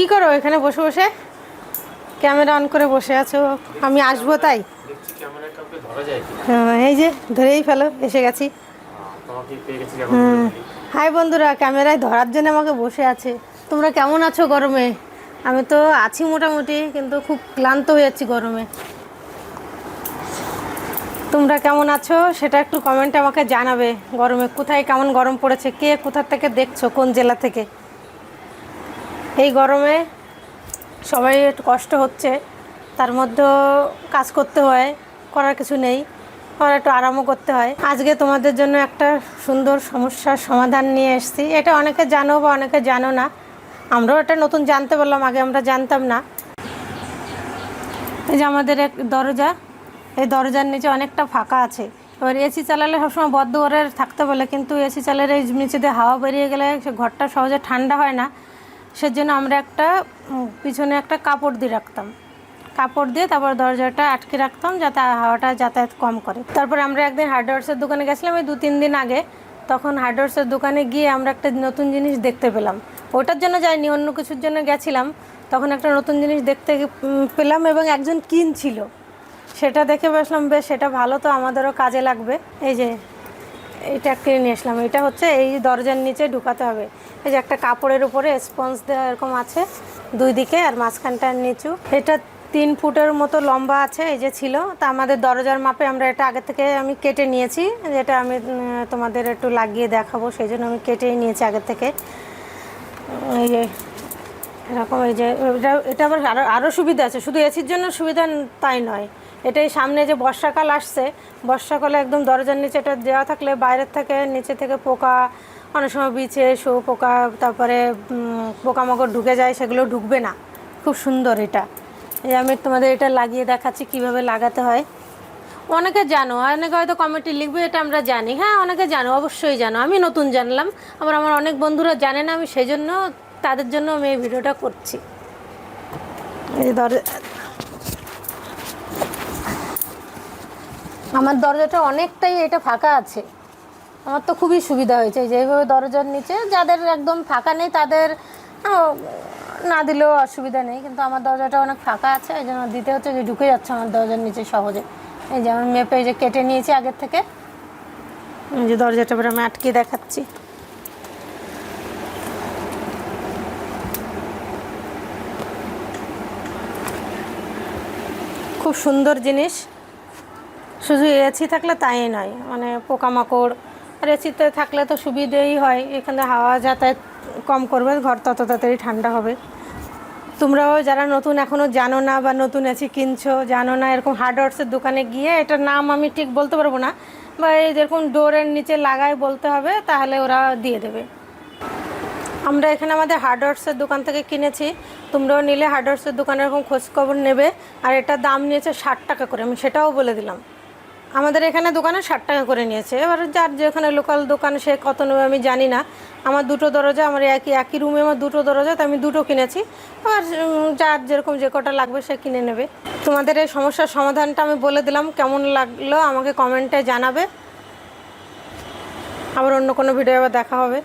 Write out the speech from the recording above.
কি করো এখানে বসে বসে? ক্যামেরা অন করে বসে আছো। আমি আসব তাই? হ্যাঁ, এই যে ধরেই ফেলো এসে গেছি। হুম। হাই বন্ধুরা ক্যামেরায় ধরার জন্য আমাকে বসে আছে। তোমরা কেমন আছো গরমে? আমি তো আছি মোটামুটি কিন্তু খুব ক্লান্ত হয়ে যাচ্ছি গরমে। তোমরা কেমন আছো? সেটা একটু কমেন্টে আমাকে জানাবে। গরমে কোথায় কেমন গরম পড়েছে? কে কোথার থেকে দেখছ? কোন জেলা থেকে? এই গরমে সবাই একটু কষ্ট হচ্ছে, তার মধ্যেও কাজ করতে হয়, করার কিছু নেই আর একটু আরামও করতে হয়। আজকে তোমাদের জন্য একটা সুন্দর সমস্যার সমাধান নিয়ে এসেছি। এটা অনেকে জানো বা অনেকে জানো না। আমরাও এটা নতুন জানতে পারলাম, আগে আমরা জানতাম না। এই যে আমাদের এক দরজা, এই দরজার নিচে অনেকটা ফাঁকা আছে। এবার এসি চালালে সবসময় বদ্ধ করে থাকতে বলে, কিন্তু এসি চালালে নিচে দিয়ে হাওয়া বেরিয়ে গেলে সে ঘরটা সহজে ঠান্ডা হয় না। সেজন্য আমরা একটা পিছনে একটা কাপড় দিয়ে রাখতাম। কাপড় দিয়ে তারপর দরজাটা আটকে রাখতাম যাতে হাওয়াটা যাতায়াত কম করে। তারপরে আমরা একদিন হার্ডওয়ার্সের দোকানে গেছিলাম, এই দু তিন দিন আগে। তখন হার্ডওয়ার্সের দোকানে গিয়ে আমরা একটা নতুন জিনিস দেখতে পেলাম। ওটার জন্য যাইনি, অন্য কিছুর জন্য গেছিলাম। তখন একটা নতুন জিনিস দেখতে পেলাম এবং একজন কিনছিল। সেটা দেখে বসলাম, বেশ, সেটা ভালো তো, আমাদেরও কাজে লাগবে। এই যে এটা কিনে নিয়ে আসলাম। এটা হচ্ছে এই দরজার নিচে ঢুকাতে হবে। এই যে একটা কাপড়ের উপরে স্পঞ্জ দেওয়া এরকম আছে, দুই দিকে আর মাঝখানটার নিচু। এটা তিন ফুটের মতো লম্বা আছে, এই যে ছিল। তা আমাদের দরজার মাপে আমরা এটা আগে থেকে আমি কেটে নিয়েছি। যেটা আমি তোমাদের একটু লাগিয়ে দেখাবো, সেই জন্য আমি কেটেই নিয়েছি আগে থেকে। এই যে, এরকম এই যে, এটা এটা আবার আরও আরও সুবিধা আছে। শুধু এসির জন্য সুবিধা তাই নয়। এটাই সামনে যে বর্ষাকাল আসছে, বর্ষাকালে একদম দরজার নিচে এটা দেওয়া থাকলে বাইরের থেকে নিচে থেকে পোকা, অনেক সময় বিছে শো পোকা, তারপরে পোকামাকড় ঢুকে যায়, সেগুলো ঢুকবে না। খুব সুন্দর এটা। এই আমি তোমাদের এটা লাগিয়ে দেখাচ্ছি কীভাবে লাগাতে হয়। অনেকে জানো, অনেকে হয়তো কমেন্টে লিখবে, এটা আমরা জানি। হ্যাঁ অনেকে জানো, অবশ্যই জানো। আমি নতুন জানলাম, আবার আমার অনেক বন্ধুরা জানে না, আমি সেই জন্য তাদের জন্য আমি এই ভিডিওটা করছি। এই দরজা আমার দরজাটা অনেকটাই এটা ফাঁকা আছে। আমার তো খুবই সুবিধা হয়েছে যেভাবে দরজার নিচে যাদের একদম ফাঁকা নেই তাদের না দিলেও অসুবিধা নেই। কিন্তু আমার দরজাটা অনেক ফাঁকা আছে, এই জন্য দিতে হচ্ছে যে ঢুকে যাচ্ছে আমার দরজার নিচে সহজে। এই যেমন মেপে যে কেটে নিয়েছি আগের থেকে। যে দরজাটা এবার আমি আটকে দেখাচ্ছি। খুব সুন্দর জিনিস। শুধু এসি থাকলে তাই নয় মানে পোকামাকড়, আর এসিতে থাকলে তো সুবিধেই হয়, এখানে হাওয়া যাতায়াত কম করবে, ঘর তত তাড়াতাড়ি ঠান্ডা হবে। তোমরাও যারা নতুন এখনও জানো না বা নতুন এসি কিনছো, জানো না এরকম হার্ডওয়ার্সের দোকানে গিয়ে এটার নাম আমি ঠিক বলতে পারব না, বা এই যেরকম ডোরের নিচে লাগাই বলতে হবে, তাহলে ওরা দিয়ে দেবে। আমরা এখানে আমাদের হার্ডওয়ার্সের দোকান থেকে কিনেছি, তোমরাও নিলে হার্ডওয়ার্সের দোকানে এরকম খোঁজখবর নেবে, আর এটার দাম নিয়েছে ষাট টাকা করে, আমি সেটাও বলে দিলাম। আমাদের এখানে দোকানে ষাট টাকা করে নিয়েছে। এবার যার যেখানে লোকাল দোকান, সে কত নেবে আমি জানি না। আমার দুটো দরজা, আমার একই একই রুমে আমার দুটো দরজা, তো আমি দুটো কিনেছি। আর যার যেরকম যে কটা লাগবে সে কিনে নেবে। তোমাদের এই সমস্যার সমাধানটা আমি বলে দিলাম। কেমন লাগল আমাকে কমেন্টে জানাবে। আবার অন্য কোনো ভিডিও আবার দেখা হবে।